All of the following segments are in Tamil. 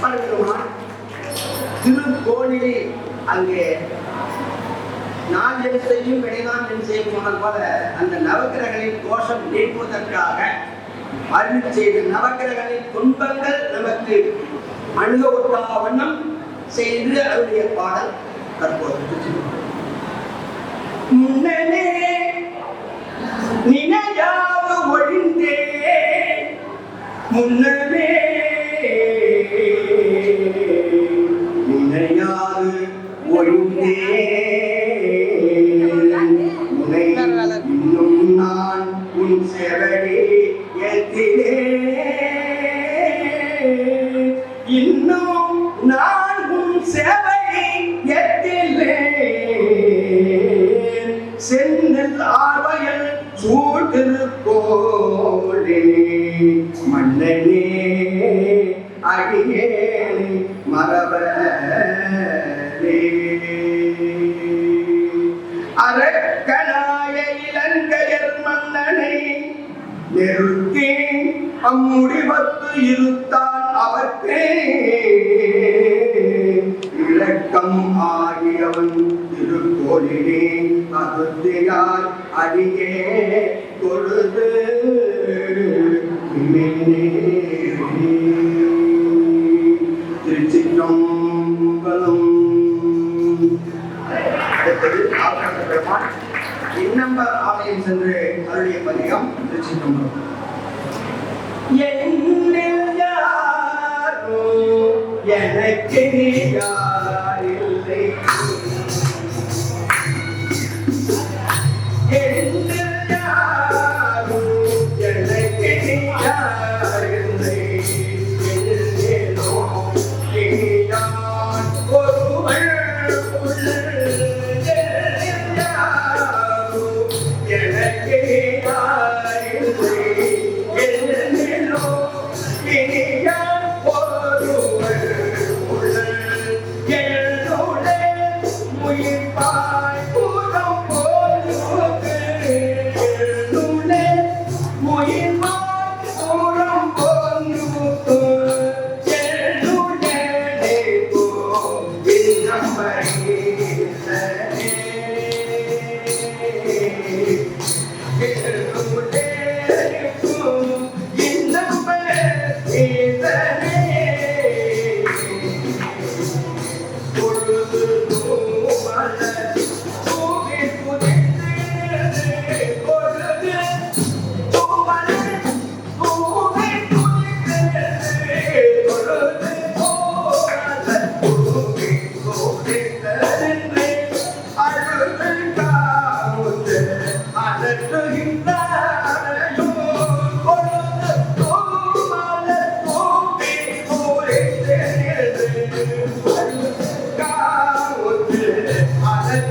அப்பர் பெருமான் திருக்கோணிலே அங்கே நான் என் செய்யும் வினைதான் என் செய்யும் சொன்னது போல அந்த நவக்கிரகளின் தோஷம் நீக்குவதற்காக அருள் செய்த நவக்கிரகளின் துன்பங்கள் நமக்கு அணுக ஒட்டா வண்ணம் செய்து அவருடைய பாடல் தற்போது முன்னே நினையாது ஒழிந்தே முன்னே நான் உன் இன்னும் நான் உன் செவடி ஏத்திலே செந்தில் ஆர்வயல் சூட்டிருக்கோளே மன்னனே அடியே மரபலே எருக்கே அம்முடிவத்து இருத்தான் அவர்க்கே இலக்கம் ஆகியவன் திருக்கோளிலே அருத்தியார் அடியே தொழுது. திருச்சிற்றம்பலம். இன்னம்பர் ஆலயம் சென்று அருளிய பதிகம் திருச்சிற்றம்பலம் என்னில்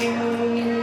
you.